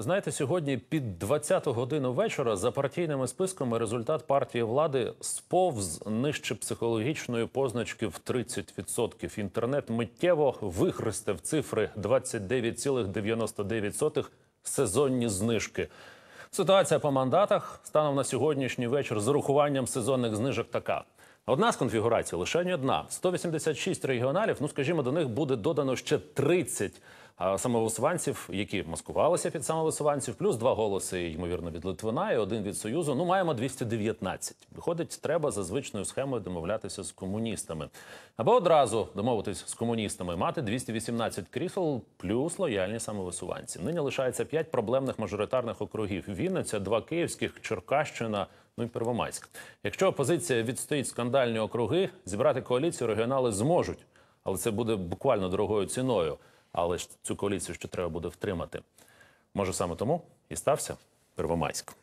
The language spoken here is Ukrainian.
Знаєте, сьогодні під 20 годину вечора за партійними списками результат партії влади сповз нижче психологічної позначки в 30%. Інтернет миттєво вихрестив цифри 29,99 сезонні знижки. Ситуація по мандатах станом на сьогоднішній вечір з урахуванням сезонних знижок така. Одна з конфігурацій лише одна. 186 регіоналів. Ну скажімо, до них буде додано ще 30 самовисуванців, які маскувалися під самовисуванців, плюс два голоси, ймовірно, від Литвина і один від Союзу. Ну, маємо 219. Виходить, треба за звичною схемою домовлятися з комуністами. Або одразу домовитись з комуністами, мати 218 крісел плюс лояльні самовисуванці. Нині лишається 5 проблемних мажоритарних округів: Вінниця, два київських, Черкащина. Ну і Первомайськ. Якщо опозиція відстоїть скандальні округи, зібрати коаліцію регіонали зможуть, але це буде буквально дорогою ціною. Але ж цю коаліцію ще треба буде втримати. Може саме тому і стався Первомайськ.